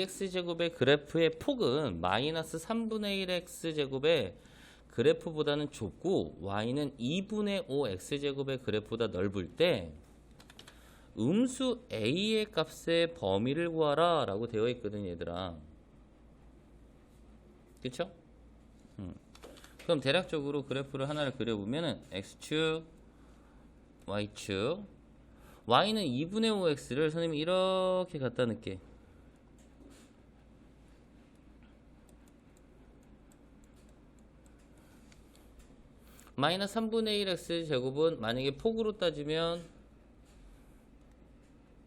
x제곱의 그래프의 폭은 마이너스 3분의 1x제곱의 그래프보다는 좁고 y는 2분의 5x제곱의 그래프보다 넓을 때 음수 a의 값의 범위를 구하라 라고 되어 있거든 얘들아 그쵸? 음. 그럼 대략적으로 그래프를 하나를 그려보면은 x축 y축 y는 2분의 5x를 선생님이 이렇게 갖다 놓게 마이너스 3분의 1x 제곱은 만약에 폭으로 따지면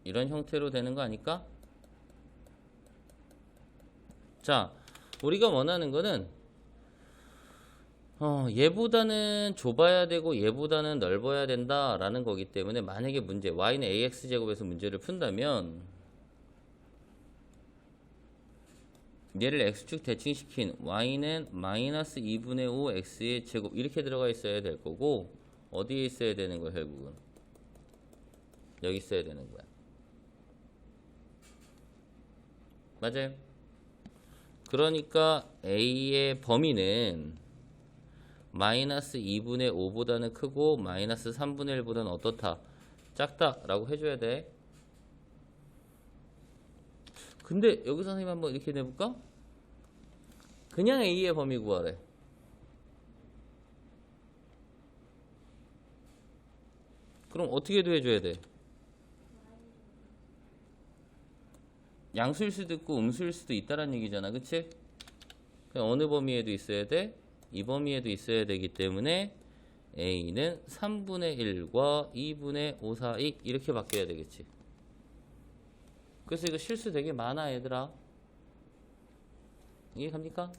이런 형태로 되는 거 아닐까? 자, 우리가 원하는 거는 어, 얘보다는 좁아야 되고 얘보다는 넓어야 된다라는 거기 때문에 만약에 문제 y는 ax 제곱에서 문제를 푼다면 얘를 x축 대칭시킨 y는 마이너스 2분의 5 x의 제곱 이렇게 들어가 있어야 될 거고 어디에 있어야 되는 거야 결국은? 여기 있어야 되는 거야. 맞아요? 그러니까 a의 범위는 마이너스 2분의 5보다는 크고 마이너스 3분의 1보다는 어떻다? 작다 라고 해줘야 돼 근데 여기서 선생님 한번 이렇게 내볼까? 그냥 A의 범위 구하래. 그럼 어떻게 해줘야 돼? 양수일 수도 있고 음수일 수도 있다는 얘기잖아. 그치? 그럼 어느 범위에도 있어야 돼? 이 범위에도 있어야 되기 때문에 A는 3분의 1과 2분의 5 사이 이렇게 바뀌어야 되겠지. 그래서 이거 실수 되게 많아 얘들아 이해 갑니까?